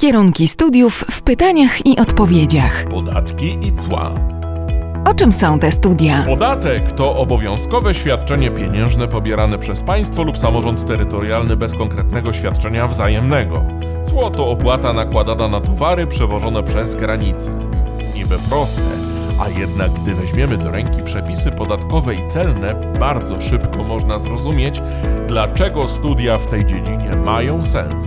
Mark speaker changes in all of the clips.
Speaker 1: Kierunki studiów w pytaniach i odpowiedziach.
Speaker 2: Podatki i cła.
Speaker 1: O czym są te studia?
Speaker 2: Podatek to obowiązkowe świadczenie pieniężne pobierane przez państwo lub samorząd terytorialny bez konkretnego świadczenia wzajemnego. Cło to opłata nakładana na towary przewożone przez granicę. Niby proste, a jednak gdy weźmiemy do ręki przepisy podatkowe i celne, bardzo szybko można zrozumieć, dlaczego studia w tej dziedzinie mają sens.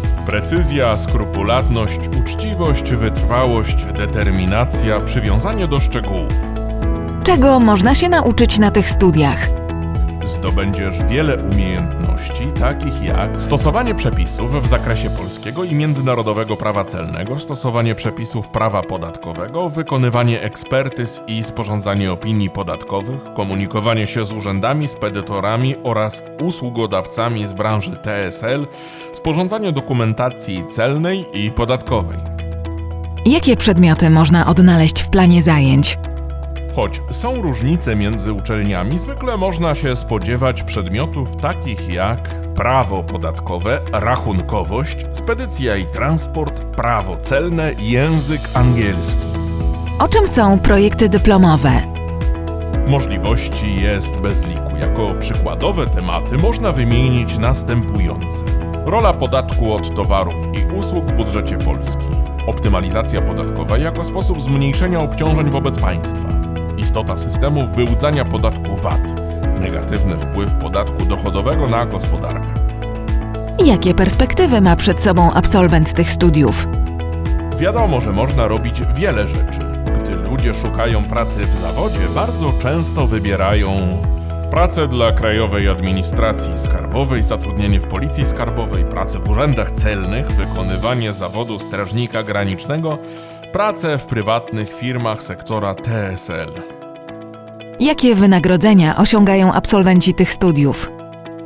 Speaker 2: precyzja, skrupulatność, uczciwość, wytrwałość, determinacja, przywiązanie do szczegółów.
Speaker 1: Czego można się nauczyć na tych studiach?
Speaker 2: Zdobędziesz wiele umiejętności, takich jak stosowanie przepisów w zakresie polskiego i międzynarodowego prawa celnego, stosowanie przepisów prawa podatkowego, wykonywanie ekspertyz i sporządzanie opinii podatkowych, komunikowanie się z urzędami, spedytorami oraz usługodawcami z branży TSL, sporządzanie dokumentacji celnej i podatkowej.
Speaker 1: Jakie przedmioty można odnaleźć w planie zajęć?
Speaker 2: Choć są różnice między uczelniami, zwykle można się spodziewać przedmiotów takich jak prawo podatkowe, rachunkowość, spedycja i transport, prawo celne, język angielski.
Speaker 1: O czym są projekty dyplomowe?
Speaker 2: Możliwości jest bez liku. Jako przykładowe tematy można wymienić następujące: rola podatku od towarów i usług w budżecie Polski, optymalizacja podatkowa jako sposób zmniejszenia obciążeń wobec państwa, istota systemów wyłudzania podatku VAT, negatywny wpływ podatku dochodowego na gospodarkę.
Speaker 1: Jakie perspektywy ma przed sobą absolwent tych studiów?
Speaker 2: Wiadomo, że można robić wiele rzeczy. Gdy ludzie szukają pracy w zawodzie, bardzo często wybierają pracę dla Krajowej Administracji Skarbowej, zatrudnienie w Policji Skarbowej, pracę w urzędach celnych, wykonywanie zawodu strażnika granicznego, pracę w prywatnych firmach sektora TSL.
Speaker 1: Jakie wynagrodzenia osiągają absolwenci tych studiów?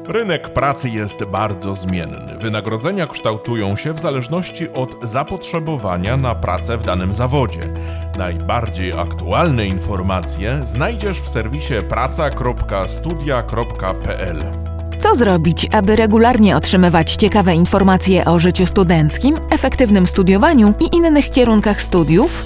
Speaker 2: Rynek pracy jest bardzo zmienny. Wynagrodzenia kształtują się w zależności od zapotrzebowania na pracę w danym zawodzie. Najbardziej aktualne informacje znajdziesz w serwisie praca.studia.pl.
Speaker 1: Co zrobić, aby regularnie otrzymywać ciekawe informacje o życiu studenckim, efektywnym studiowaniu i innych kierunkach studiów?